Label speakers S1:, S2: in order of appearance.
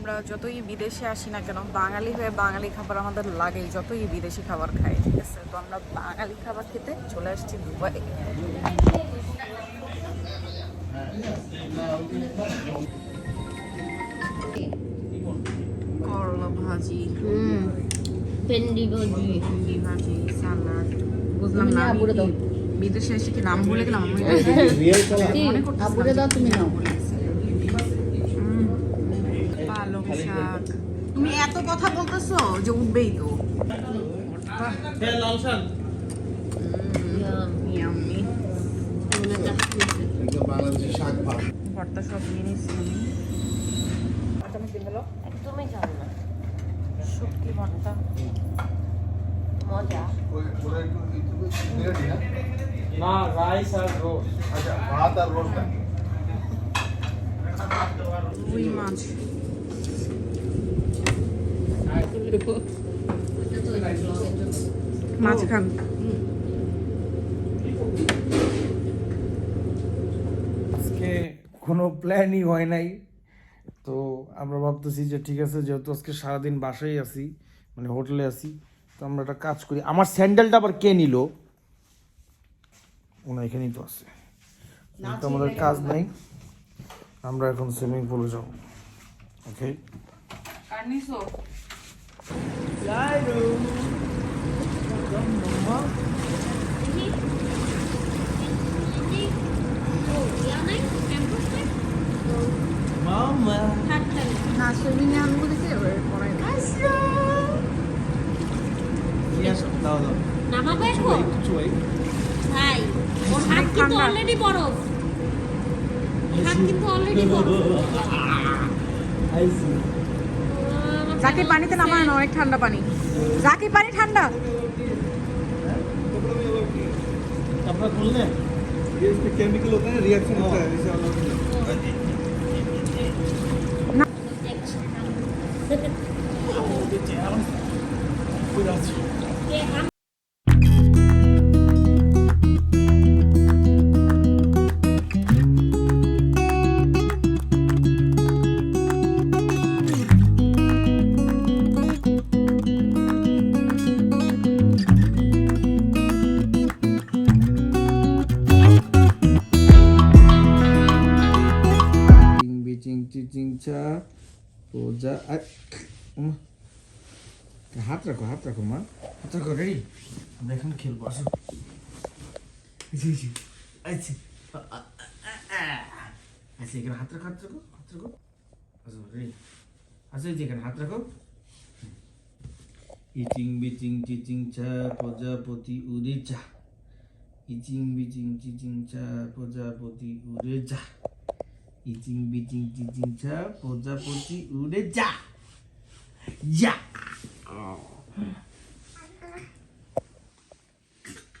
S1: আমরা যতই বিদেশে আসি না কেন বাঙালি হয়ে বাঙালি খাবার আমাদের লাগেই যতই বিদেশি খাবার খাই ঠিক আছে? তো আমরা বাঙালি খাবার খেতে চলে আসছি দুবাই। করলা ভাজি।
S2: ভেন্ডি ভাজি।
S1: ভেন্ডি ভাজি সালাড বুঝলাম না বিদেশে এসে কি নাম ভুলে গেলাম? আমি মনে
S2: আবুরে দাও তুমি নাও
S1: হুম, পালং শাক তুমি এত কথা বলতেছো? যে উঠবেই তো।
S3: ভাত।
S1: ভর্তা সব নিয়ে নিচ্ছি আচ্ছা
S2: একদমই জানো না।
S1: শুটকি ভর্তা।
S2: মজা।
S4: না রাইস আর রোস্ট।
S3: আচ্ছা ভাত আর রোস্ট।
S1: রুই মাছ। মাছ খান
S4: আজকে কোনো প্ল্যানই হয় নাই। তো আমরা ভাবতেছি যে ঠিক আছে যেহেতু আজকে সারাদিন বাসায় আছি মানে হোটেলে আছি তো আমরা একটা কাজ করি। আমার স্যান্ডেলটা আবার কে নিল? ওনা এখানেই তো আছে। তো আমাদের কাজ নাই। আমরা এখন সুইমিং পুলে যাব। ওকে
S1: আর
S2: নামাবো এখন ভাই ওর হাত কিন্তু। অলরেডি বরফ হাত কিন্তু অলরেডি বরফ
S1: জাকির পানিতে নামায় না অনেক ঠান্ডা পানি। জাকির পানি ঠান্ডা।
S4: আপনারা চিচিং চা পূজা আয়, ওমা। হাত রাখো হাত রাখো মা হাত রাখো রেডি আমরা এখন খেলব আসো আচ্ছা আচ্ছা আচ্ছা এখানে হাত রাখো হাত রাখো হাত রাখো আসো রেডি আসো এই যে এখানে হাত রাখো ইচিং বিচিং চিচিং চা প্রজাপতি উড়ে যা ইচিং বিচিং চিচিং চা প্রজাপতি উড়ে যা ইচিং বিচিং চিচিং ছা প্রজাপতি উড়ে যা। যা।